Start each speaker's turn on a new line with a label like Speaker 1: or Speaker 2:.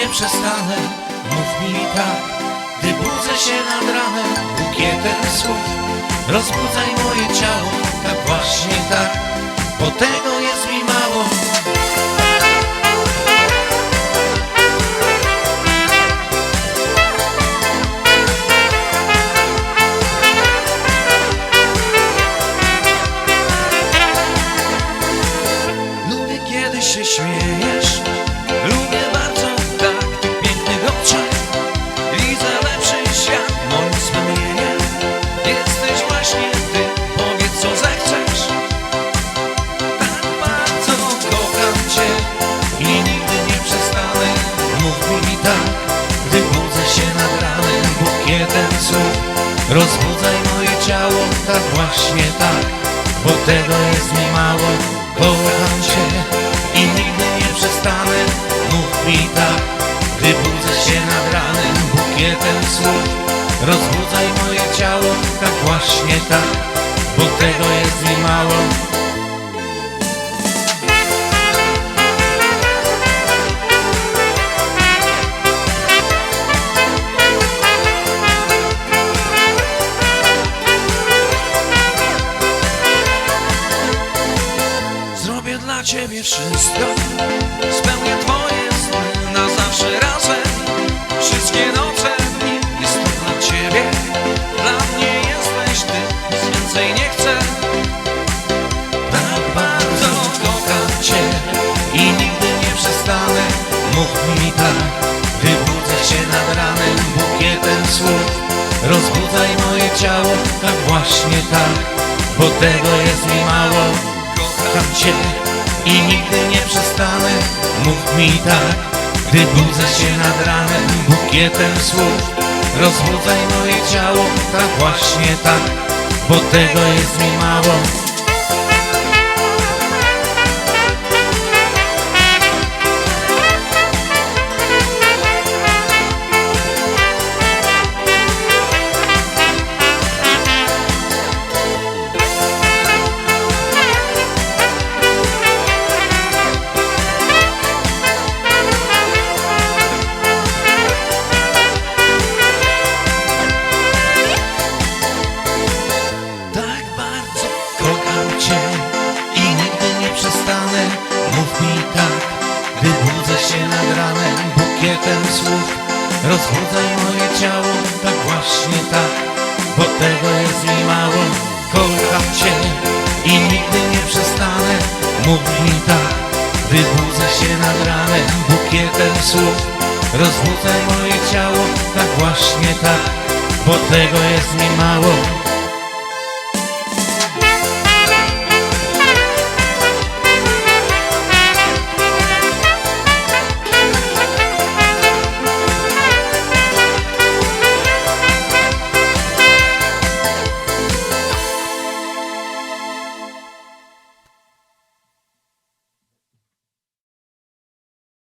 Speaker 1: nie przestanę, mów mi tak Gdy budzę się nad ranem, bukietem słów Rozbudzaj moje ciało, tak właśnie tak Bo tego jest mi Rozbudzaj moje ciało, tak właśnie tak Bo tego jest mi mało. Kocham cię i nigdy nie przestanę. Mów mi tak, gdy budzę się nad ranem. Bukietem słów. Rozbudzaj moje ciało, tak właśnie tak Bo tego jest mi mało dla ciebie wszystko. Spełnię twoje sny na zawsze razem. Wszystkie noce, dni jest to dla ciebie. Dla mnie jesteś ty, nic więcej nie chcę. Tak bardzo kocham cię I nigdy nie przestanę. Mów mi tak, gdy budzę się nad ranem. Bukietem słów Rozbudzaj moje ciało, tak właśnie tak Bo tego jest mi mało. Kocham cię i nigdy nie przestanę. Mów mi tak, gdy budzę się nad ranem. Bukietem słów Rozbudzaj moje ciało, tak właśnie tak Bo tego jest mi mało rozbudzaj moje ciało Tak właśnie tak, bo tego jest mi mało. Kocham Cię i nigdy nie przestanę. Mów mi tak, gdy budzę się nad ranem. Bukietem słów rozbudzaj moje ciało Tak właśnie tak, bo tego jest mi mało